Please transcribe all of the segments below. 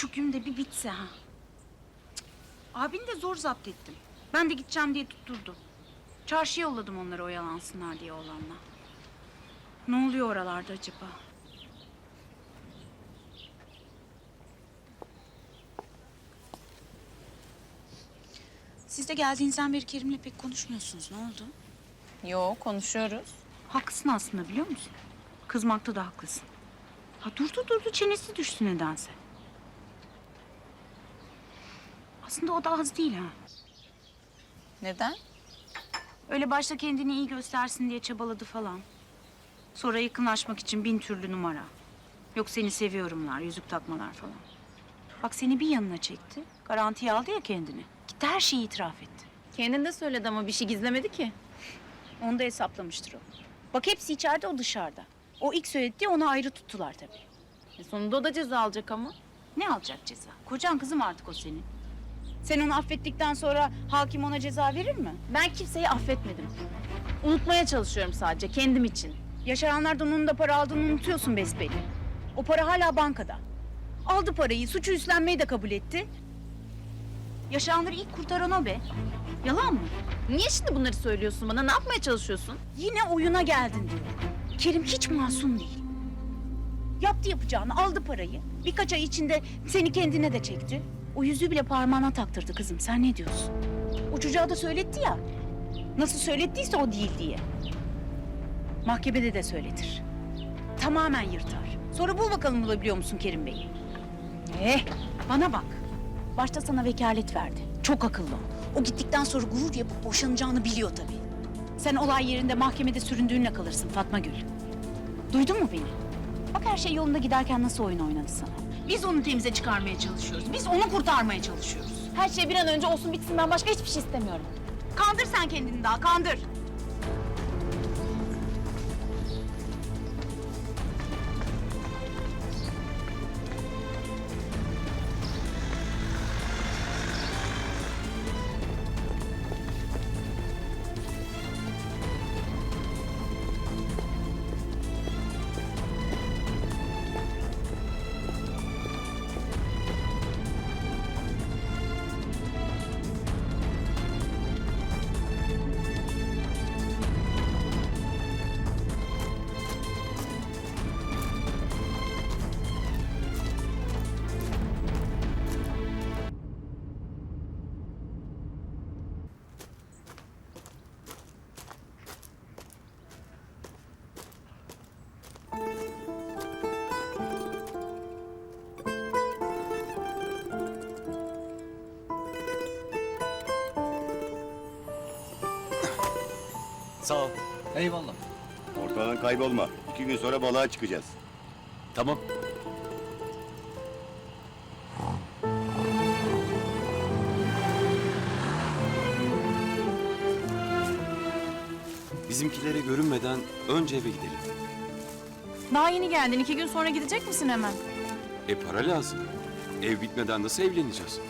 şu gün de bir bitse ha. Cık. Abini de zor zapt ettim. Ben de gideceğim diye tutturdu. Çarşıya yolladım onları oyalansınlar diye oğlanla. Ne oluyor oralarda acaba? Siz de geldiğinizden beri Kerim'le pek konuşmuyorsunuz. Ne oldu? Yo konuşuyoruz. Haklısın aslında biliyor musun? Kızmakta da haklısın. Ha durdu durdu çenesi düştü nedense. Aslında o da az değil ha. Neden? Öyle başta kendini iyi göstersin diye çabaladı falan. Sonra yakınlaşmak için bin türlü numara. Yok seni seviyorumlar, yüzük takmalar falan. Bak seni bir yanına çekti. Garantiye aldı ya kendini. Gitti her şeyi itiraf etti. Kendin de söyledi ama bir şey gizlemedi ki. Onu da hesaplamıştır o. Bak hepsi içeride o dışarıda. O ilk söyledi onu ayrı tuttular tabii. E sonunda o da ceza alacak ama. Ne alacak ceza? Kocan kızım artık o senin. Sen onu affettikten sonra hakim ona ceza verir mi? Ben kimseyi affetmedim. Unutmaya çalışıyorum sadece kendim için. Yaşayanlardan onun da para aldığını unutuyorsun besbelli. O para hala bankada. Aldı parayı, suçu üstlenmeyi de kabul etti. Yaşayanları ilk kurtaran o be. Yalan mı? Niye şimdi bunları söylüyorsun bana? Ne yapmaya çalışıyorsun? Yine oyuna geldin diyor. Kerim hiç masum değil. Yaptı yapacağını, aldı parayı. Birkaç ay içinde seni kendine de çekti. O yüzüğü bile parmağına taktırdı kızım. Sen ne diyorsun? Uçacağı da söyletti ya. Nasıl söylettiyse o değil diye. Mahkemede de söyletir. Tamamen yırtar. Sonra bul bakalım bulabiliyor musun Kerim Bey'i? Eh, bana bak. Başta sana vekalet verdi. Çok akıllı o. O gittikten sonra gurur yapıp boşanacağını biliyor tabii. Sen olay yerinde mahkemede süründüğünle kalırsın Fatma Gül. Duydun mu beni? Bak her şey yolunda giderken nasıl oyun oynadı sana. Biz onu temize çıkarmaya çalışıyoruz. Biz onu kurtarmaya çalışıyoruz. Her şey bir an önce olsun bitsin ben başka hiçbir şey istemiyorum. Kandır sen kendini daha kandır. Sağ ol. Eyvallah. Ortadan kaybolma. İki gün sonra balığa çıkacağız. Tamam. Bizimkilere görünmeden önce eve gidelim. Daha yeni geldin. iki gün sonra gidecek misin hemen? E para lazım. Ev bitmeden nasıl evleneceğiz?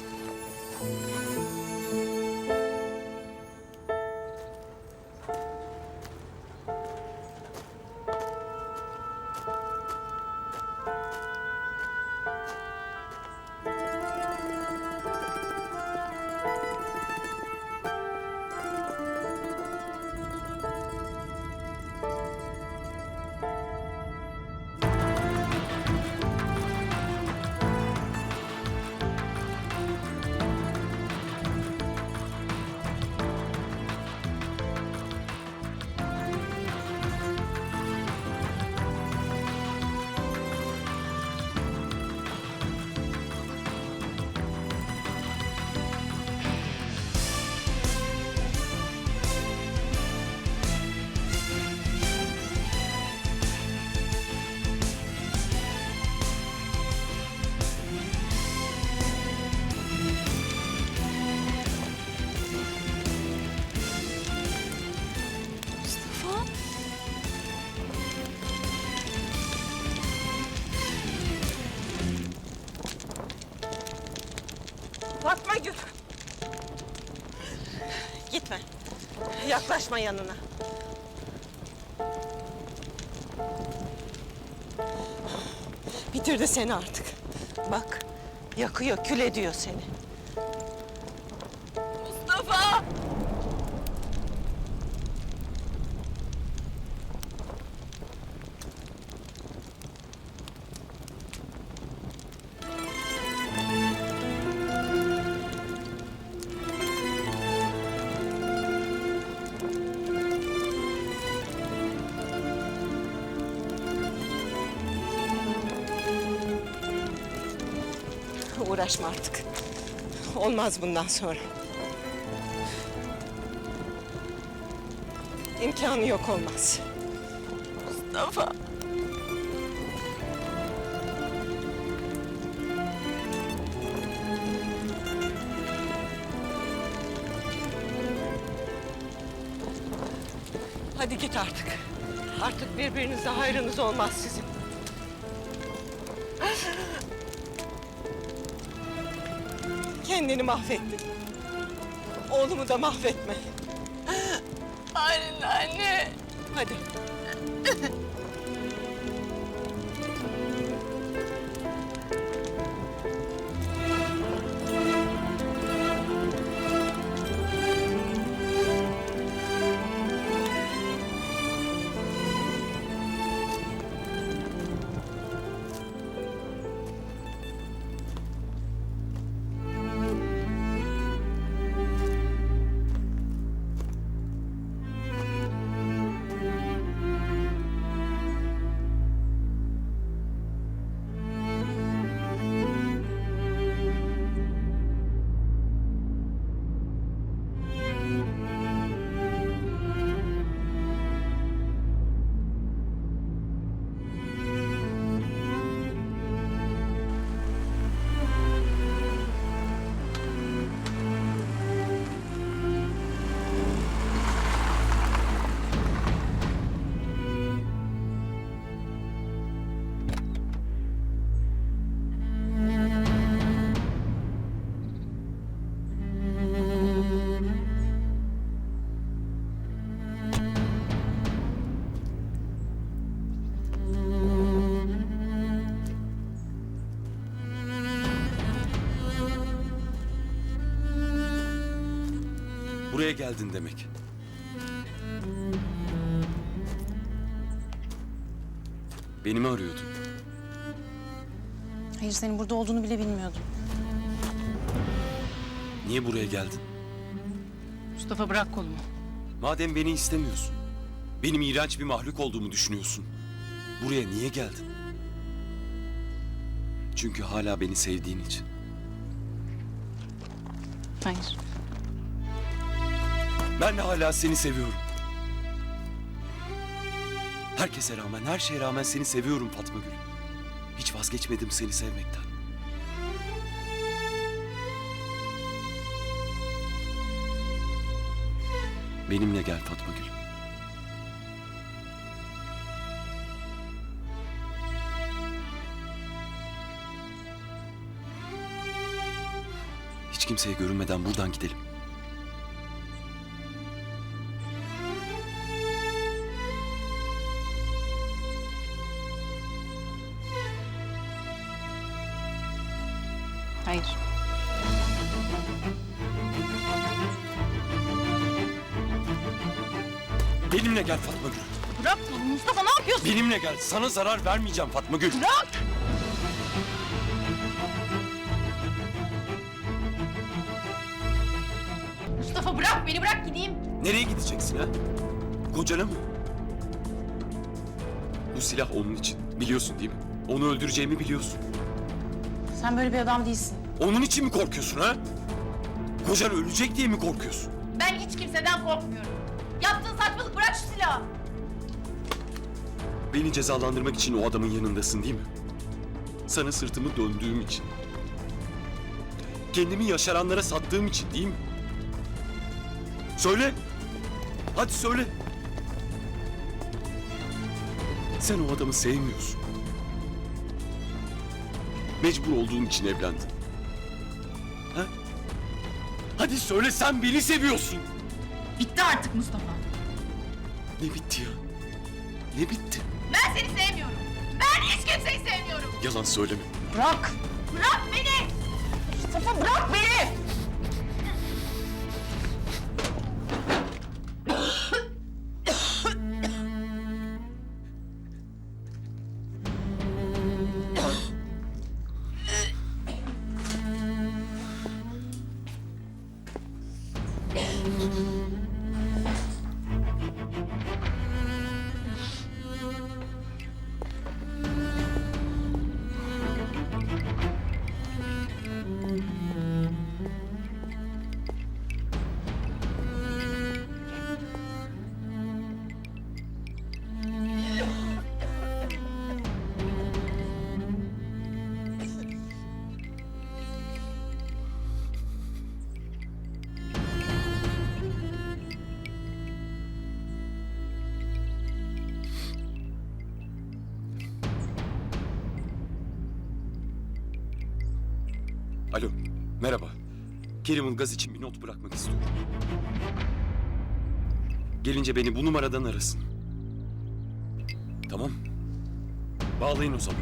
Gitme. Yaklaşma yanına. Bitirdi seni artık. Bak, Yakıyor, kül ediyor seni. Uğraşma artık. Olmaz bundan sonra. İmkanı yok olmaz. Mustafa! Hadi git artık. Artık birbirinize hayrınız olmaz sizin. Kendini mahvettin. Oğlumu da mahvetme. Anne, anne! Hadi. Buraya geldin demek. Beni mi arıyordun? Hayır senin burada olduğunu bile bilmiyordum. Niye buraya geldin? Mustafa bırak kolumu. Madem beni istemiyorsun, benim iğrenç bir mahluk olduğumu düşünüyorsun. Buraya niye geldin? Çünkü hala beni sevdiğin için. Hayır. Ben hala seni seviyorum. Herkese rağmen, her şeye rağmen seni seviyorum Fatma Gül. Hiç vazgeçmedim seni sevmekten. Benimle gel Fatma Gül. Hiç kimseye görünmeden buradan gidelim. Hayır. Benimle gel Fatma Gül. Bırak kolumu Mustafa ne yapıyorsun? Benimle gel. Sana zarar vermeyeceğim Fatma Gül. Bırak! Mustafa bırak beni bırak gideyim. Nereye gideceksin ha? Kocana mı? Bu silah onun için. Biliyorsun değil mi? Onu öldüreceğimi biliyorsun. Sen böyle bir adam değilsin. Onun için mi korkuyorsun ha? Kocan ölecek diye mi korkuyorsun? Ben hiç kimseden korkmuyorum. Yaptığın saçmalık bırak şu silahı. Beni cezalandırmak için o adamın yanındasın değil mi? Sana sırtımı döndüğüm için. Kendimi yaşaranlara sattığım için değil mi? Söyle. Hadi söyle. Sen o adamı sevmiyorsun. Mecbur olduğun için evlendin. Ha? Hadi söyle sen beni seviyorsun. Bitti artık Mustafa. Ne bitti ya? Ne bitti? Ben seni sevmiyorum. Ben hiç kimseyi sevmiyorum. Yalan söyleme. Bırak. Bırak beni. Mustafa bırak beni! Mm-hmm. Merhaba. Kerim Ilgaz için bir not bırakmak istiyorum. Gelince beni bu numaradan arasın. Tamam. Bağlayın o zaman.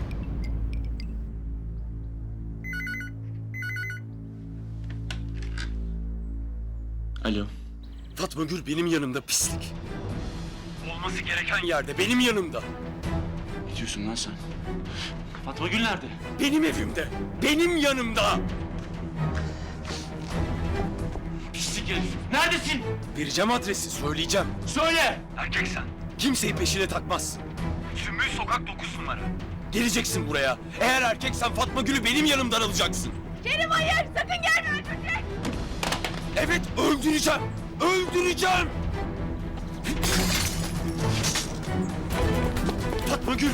Alo. Fatma Gül benim yanımda pislik. Olması gereken yerde benim yanımda. Ne diyorsun lan sen? Fatma Gül nerede? Benim evimde. Benim yanımda. Herif. Neredesin? Vereceğim adresi söyleyeceğim. Söyle. Erkeksen. Kimseyi peşine takmaz. Sümbül Sokak 9 numara. Geleceksin buraya. Eğer erkeksen Fatma Gül'ü benim yanımdan alacaksın. Kerim hayır sakın gelme öldürecek! Evet öldüreceğim. Öldüreceğim. Fatma Gül